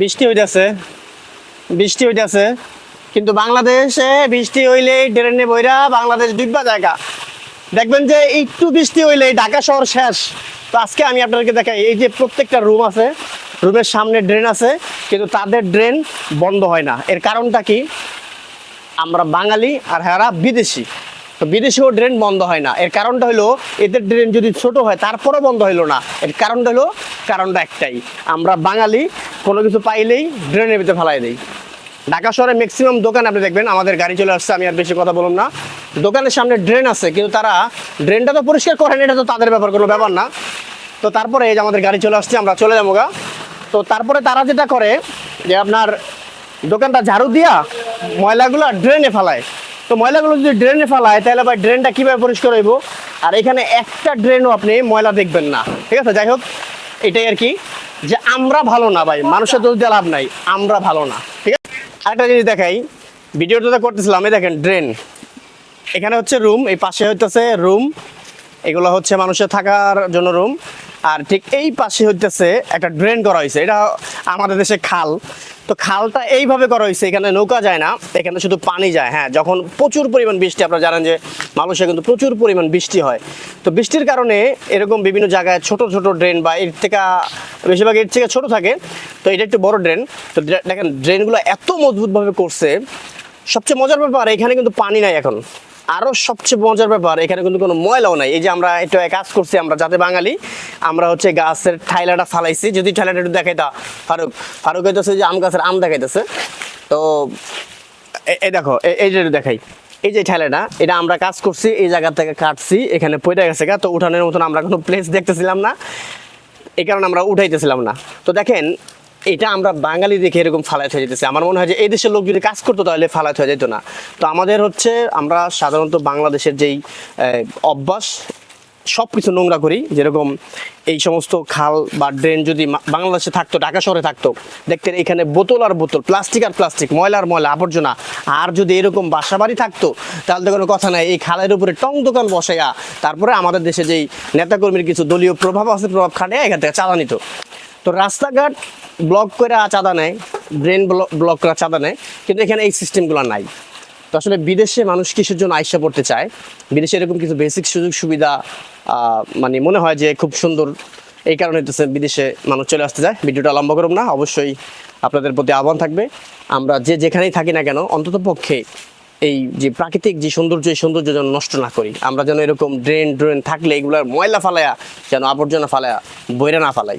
বৃষ্টি হইতেছে। বৃষ্টি হইতেছে। কিন্তু বাংলাদেশে বৃষ্টি হইলেই ড্রেনে বইরা বাংলাদেশ ডুববা জায়গা। দেখবেন যে একটু বৃষ্টি হইলেই ঢাকা শহর শেষ। তো আজকে আমি আপনাদেরকে দেখাই, এই যে প্রত্যেকটা রুম আছে, রুমের সামনে ড্রেন আছে, কিন্তু তাদের ড্রেন বন্ধ হয় না। এর কারণটা কি? আমরা বাঙালি আর হেরা বিদেশি। তো বিদেশিও ড্রেন বন্ধ হয় না। এর কারণটা হলো, এদের ড্রেন যদি ছোট হয়, তারপরও বন্ধ হলো না। এর কারণটা হলো, কারণটা একটাই। আমরা বাঙালি কোনো কিছু পাইলেই ড্রেনের ভিতরে ফেলাই দিই। ঢাকা শহরে ম্যাক্সিমাম দোকান আপনি দেখবেন, আমাদের গাড়ি চলে আসছে, আমি আর বেশি কথা বলুন না। দোকানের সামনে ড্রেন আছে, কিন্তু তারা ড্রেনটা তো পরিষ্কার করেন, এটা তো তাদের ব্যাপার, কোনো ব্যাপার না। তো তারপরে এই যে আমাদের গাড়ি চলে আসছে, আমরা চলে যাব গা। তো তারপরে তারা যেটা করে, যে আপনার দোকানটা ঝাড়ু দিয়া ময়লাগুলো ড্রেনে ফেলায়। তো ময়লাগুলো যদি ড্রেনে ফেলায়, তাহলে ভাই ড্রেনটা কীভাবে পরিষ্কার হইব? আর এখানে একটা ড্রেনও আপনি ময়লা দেখবেন না। ঠিক আছে, যাই হোক, এটাই আর কি। যে আমরা ভালো না ভাই, মানুষের দোষ দিয়ে লাভ নাই, আমরা ভালো না, ঠিক আছে? আরেকটা জিনিস দেখাই, ভিডিওটা করতেছিলাম, এই দেখেন ড্রেন এখানে হচ্ছে রুম এই পাশে হইতেছে রুম এগুলো হচ্ছে মানুষের থাকার জন্য রুম আর ঠিক এই পাশে হইতেছে একটা ড্রেন করা হয়েছে এটা আমাদের দেশে খাল। তো খালটা এইভাবে করা হয়েছে, এখানে নৌকা যায় না, এখানে শুধু পানি যায়। হ্যাঁ যখন প্রচুর পরিমাণ বৃষ্টি, আপনারা জানেন যে মানুষের কিন্তু প্রচুর পরিমাণ বৃষ্টি হয়। তো বৃষ্টির কারণে এরকম বিভিন্ন জায়গায় ছোট ছোট ড্রেন বা এর থেকে বেশিরভাগ এর থেকে ছোট থাকে। তো এটা একটু বড় ড্রেন। তো দেখেন, ড্রেনগুলো এত মজবুতভাবে করছে। সবচেয়ে মজার ব্যাপার, এখানে কিন্তু পানি নাই এখন। আরও সবচেয়ে মজার ব্যাপার, এখানে কিন্তু কোনো ময়লাও নাই। এই যে আমরা একটু কাজ করছি, আমরা যাতে বাঙালি, আমরা হচ্ছে গাছের ঠাইলাটা ফালাইছি। যদি ঠাইলাটা একটু দেখাইতা ফারুক ফারুক হইতেছে যে আম গাছের আম দেখাইতেছে। তো এই দেখো এই যে দেখাই। এই যে ঠেলাটা এটা আমরা কাজ করছি, এই জায়গা থেকে কাটছি, এখানে পড়ে গেছে গা। তো উঠানের মতন আমরা কোনো প্লেস দেখতেছিলাম না এই কারণে আমরা উঠাইতেছিলাম না। তো দেখেন এটা আমরা বাঙালি দেখে এরকম ফালাইত হয়ে যেতেছে। আমার মনে হয় যে এই দেশের লোক যদি কাজ করতো তাহলে ফালাইত হয়ে যেত না। তো আমাদের হচ্ছে আমরা সাধারণত বাংলাদেশের যেই অভ্যাস সব কিছু নোংরা করি। যেরকম এই সমস্ত খাল বা ড্রেন যদি বাংলাদেশে থাকতো, ঢাকা শহরে থাকতো, দেখতেন এখানে বোতল আর বোতল, প্লাস্টিক আর প্লাস্টিক, ময়লা আর ময়লা, আবর্জনা। আর যদি এরকম বাসা বাড়ি থাকতো, তাহলে তো কোনো কথা নাই। এই খালের উপরে টং দোকান বসাইয়া, তারপরে আমাদের দেশে যেই নেতাকর্মীর কিছু দলীয় প্রভাব আছে, প্রভাব খাটে এখান থেকে চাঁদা নিত। তো রাস্তাঘাট ব্লক করে চাঁদা নেয় ব্রেন ব্লক করে চাঁদা নেয়, কিন্তু এখানে এই সিস্টেমগুলো নাই। তো আসলে বিদেশে মানুষ কিসের জন্য আইসা পড়তে চায়? বিদেশে এরকম কিছু বেসিক সুযোগ সুবিধা মানে মনে হয় যে খুব সুন্দর এই কারণে হইতেছে বিদেশে মানুষ চলে আসতে যায় ভিডিওটা লম্বা করুন না, অবশ্যই আপনাদের প্রতি আহ্বান থাকবে। আমরা যে যেখানেই থাকি না কেন, অন্তত পক্ষে এই যে প্রাকৃতিক যে সৌন্দর্য, এই সৌন্দর্য যেন নষ্ট না করি। আমরা যেন এরকম ড্রেন ড্রেন থাকলে এগুলার ময়লা ফালায়া, যেন আবর্জনা ফালায়া, বইরা না ফালাই।